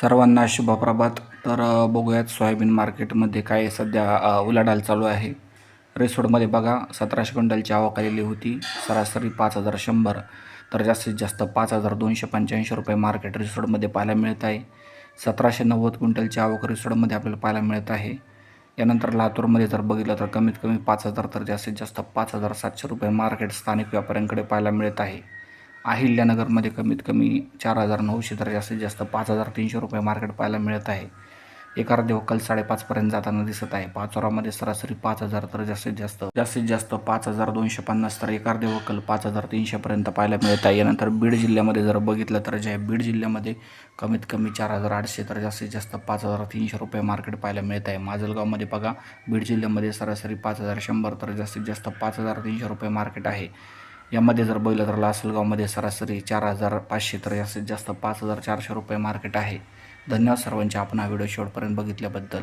सर्वांना शुभप्रभात. तर बघूयात सोयाबीन मार्केटमध्ये काय सध्या उलाढाल चालू आहे. रेसोडमध्ये बघा सतराशे क्विंटलची आवक आलेली होती सरासरी पाच हजार शंभर. तर जास्तीत जास्त पाच हजार दोनशे पंच्याऐंशी रुपये मार्केट रिसोडमध्ये पाहायला मिळत आहे. सतराशे नव्वद क्विंटलची आवक रिसोडमध्ये आपल्याला पाहायला मिळत आहे. यानंतर लातूरमध्ये जर बघितलं तर कमीत कमी पाच हजार तर जास्तीत जास्त पाच हजार सातशे रुपये मार्केट स्थानिक व्यापाऱ्यांकडे पाहायला मिळत आहे. अहिल्यानगरमध्ये कमीत कमी चार हजार नऊशे तर जास्तीत जास्त पाच हजार तीनशे रुपये मार्केट पाहायला मिळत आहे. एक अर्धे वक्कल साडेपाचपर्यंत जाताना दिसत आहे. पाचोरामध्ये सरासरी पाच हजार तर जास्तीत जास्त जास्तीत जास्त पाच हजार दोनशे पन्नास तर एक अर्धे वक्कल पाच हजार तीनशेपर्यंत पाहायला मिळत आहे. यानंतर बीड जिल्ह्यामध्ये जर बघितलं तर जे आहे बीड जिल्ह्यामध्ये कमीत कमी चार हजार आठशे तर जास्तीत जास्त पाच हजार तीनशे रुपये मार्केट पाहायला मिळत आहे. माजलगावमध्ये बघा बीड जिल्ह्यामध्ये सरासरी पाच हजार शंभर तर जास्तीत जास्त पाच हजार तीनशे रुपये मार्केट आहे. यामध्ये जर बघितलं तर लासलगावमध्ये सरासरी चार हजार पाचशे तर जास्तीत जास्त पाच हजार चारशे रुपये मार्केट आहे. धन्यवाद सर्वांचे. आपण हा व्हिडिओ शेवटपर्यंत बघितल्याबद्दल.